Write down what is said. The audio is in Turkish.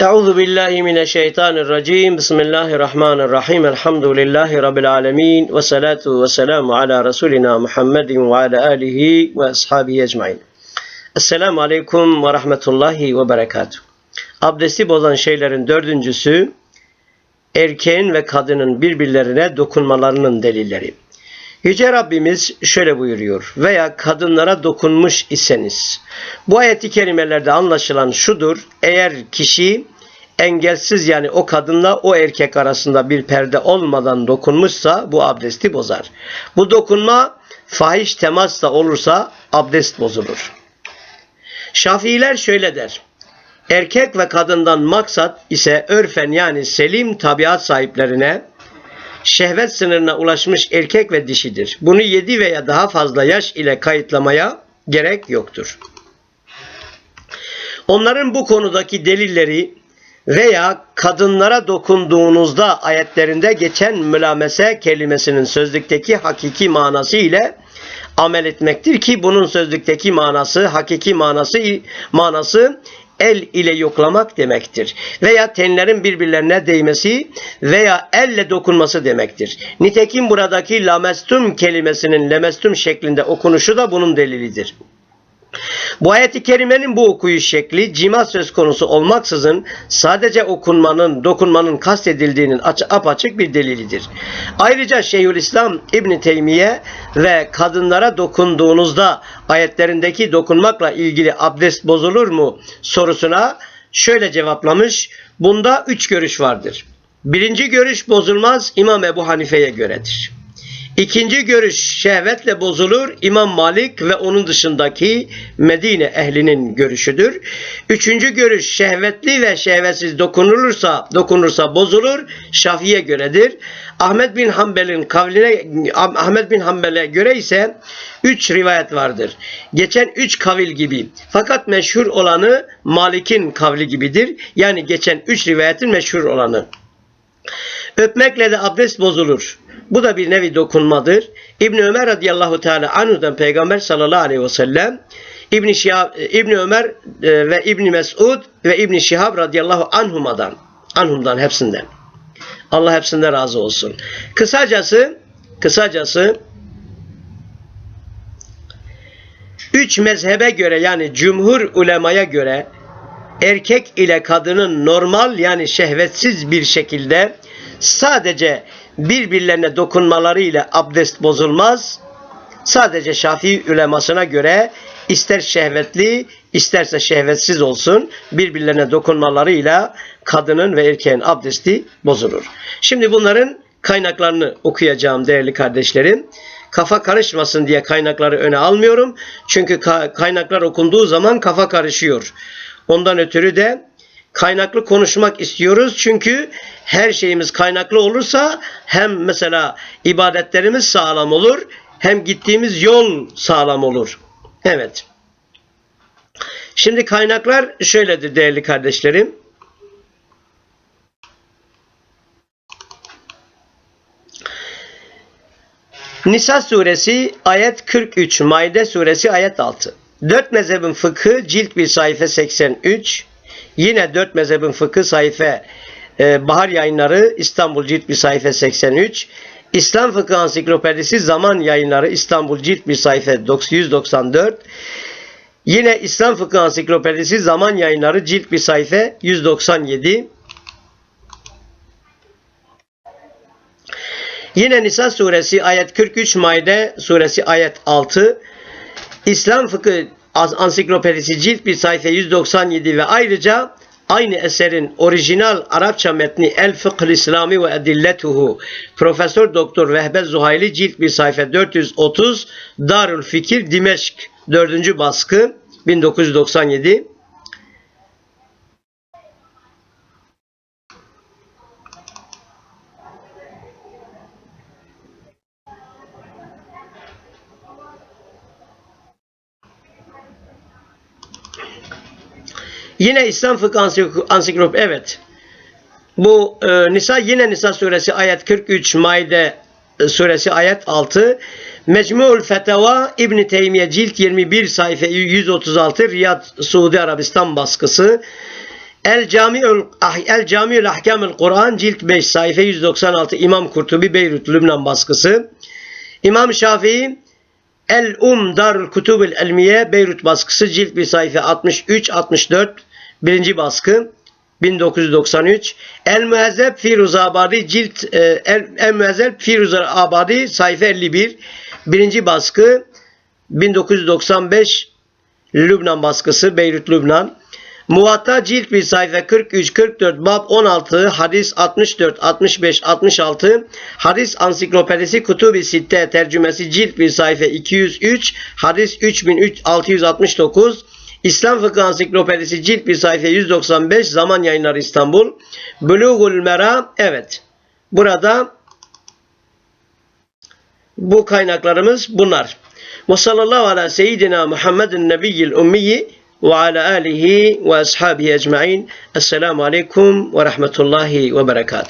Euzu billahi mineşşeytanirracim. Bismillahirrahmanirrahim. Elhamdülillahi rabbil alamin ve salatu ve selamu ala resulina Muhammedin ve ala alihi ve ashabihi ecmaîn. Esselamu aleyküm ve rahmetullahi ve berekatuh. Abdesti bozan şeylerin dördüncüsü erkeğin ve kadının birbirlerine dokunmalarının delilleri. Yüce Rabbimiz şöyle buyuruyor. Veya kadınlara dokunmuş iseniz. Bu ayeti kerimelerde anlaşılan şudur. Eğer kişi engelsiz yani o kadınla o erkek arasında bir perde olmadan dokunmuşsa bu abdesti bozar. Bu dokunma fahiş temas da olursa abdest bozulur. Şafiiler şöyle der. Erkek ve kadından maksat ise örfen yani selim tabiat sahiplerine şehvet sınırına ulaşmış erkek ve dişidir. Bunu 7 veya daha fazla yaş ile kayıtlamaya gerek yoktur. Onların bu konudaki delilleri veya kadınlara dokunduğunuzda ayetlerinde geçen mülamese kelimesinin sözlükteki hakiki manası ile amel etmektir ki bunun sözlükteki manası, hakiki manası manası el ile yoklamak demektir. Veya tenlerin birbirlerine değmesi veya elle dokunması demektir. Nitekim buradaki lamestum kelimesinin lemestum şeklinde okunuşu da bunun delilidir. Bu ayeti kerimenin bu okuyuş şekli cima söz konusu olmaksızın sadece okunmanın, dokunmanın kastedildiğinin apaçık bir delilidir. Ayrıca Şeyhülislam İbn Teymiye ve kadınlara dokunduğunuzda ayetlerindeki dokunmakla ilgili abdest bozulur mu sorusuna şöyle cevaplamış. Bunda üç görüş vardır. Birinci görüş bozulmaz İmam Ebu Hanife'ye göredir. İkinci görüş şehvetle bozulur. İmam Malik ve onun dışındaki Medine ehlinin görüşüdür. Üçüncü görüş şehvetli ve şehvetsiz dokunulursa dokunursa bozulur. Şafiye göredir. Ahmet bin Hanbel'in kavline Ahmet bin Hanbel'e göre ise üç rivayet vardır. Geçen üç kavil gibi. Fakat meşhur olanı Malik'in kavli gibidir. Yani geçen üç rivayetin meşhur olanı. Öpmekle de abdest bozulur. Bu da bir nevi dokunmadır. İbn Ömer radıyallahu teala anhu'dan Peygamber sallallahu aleyhi ve sellem İbn Şihab İbn Ömer e, ve İbn Mesud ve İbn Şihab radıyallahu anhuma'dan anhumdan hepsinden. Allah hepsinden razı olsun. Kısacası kısacası üç mezhebe göre yani cumhur ulemaya göre erkek ile kadının normal yani şehvetsiz bir şekilde sadece birbirlerine dokunmalarıyla abdest bozulmaz. Sadece Şafii ülemasına göre ister şehvetli isterse şehvetsiz olsun birbirlerine dokunmalarıyla kadının ve erkeğin abdesti bozulur. Şimdi bunların kaynaklarını okuyacağım değerli kardeşlerim. Kafa karışmasın diye kaynakları öne almıyorum. Çünkü kaynaklar okunduğu zaman kafa karışıyor. Ondan ötürü de kaynaklı konuşmak istiyoruz. Çünkü her şeyimiz kaynaklı olursa hem mesela ibadetlerimiz sağlam olur hem gittiğimiz yol sağlam olur. Evet. Şimdi kaynaklar şöyledir değerli kardeşlerim. Nisa suresi ayet 43, Maide suresi ayet 6. Dört mezhebin fıkhı cilt bir sayfa 83, Yine dört mezhebin fıkı sayfa e, Bahar Yayınları İstanbul Cilt bir sayfa 83. İslam Fıkıh Ansiklopedisi Zaman Yayınları İstanbul Cilt bir sayfa 194. Yine İslam Fıkıh Ansiklopedisi Zaman Yayınları Cilt bir sayfa 197. Yine Nisa suresi ayet 43 Maide suresi ayet 6 İslam Fıkıh Ansiklopedisi cilt bir sayfa 197 ve ayrıca aynı eserin orijinal Arapça metni El Fıkhı İslami ve Edilletuhu Profesör Doktor Vehbe Zuhayli cilt bir sayfa 430 Darül Fikir Dimeşk 4. baskı 1997 Yine İslam Fıkıh Ansiklop evet. Bu e, Nisa yine Nisa suresi ayet 43 Maide e, suresi ayet 6 Mecmu'ul Feteva İbn Teymiye cilt 21 sayfa 136 Riyad Suudi Arabistan baskısı El Camiül Ah- El Camiül Ahkamül Kur'an cilt 5 sayfa 196 İmam Kurtubi Beyrut Lübnan baskısı. İmam Şafii El Um Darül Kutubül Elmiye Beyrut baskısı cilt 1 sayfa 63 64 birinci baskı 1993 El Müezzeb Firuz Abadi cilt e, El, El Müezzeb Firuz Abadi sayfa 51 birinci baskı 1995 Lübnan baskısı Beyrut Lübnan. Muvatta cilt 1 sayfa 43 44 bab 16 hadis 64 65 66 hadis ansiklopedisi Kutubi Sitte tercümesi cilt 1 sayfa 203 hadis 3669 İslam Fıkıh Ansiklopedisi cilt 1 sayfa 195 Zaman Yayınları İstanbul Bulugul Mera evet burada bu kaynaklarımız bunlar. Ve sallallahu ala seyyidina Muhammedin nebiyyil ummiyi ve ala alihi ve ashabihi ecma'in. Esselamu aleyküm ve rahmetullahi ve berekatuhu.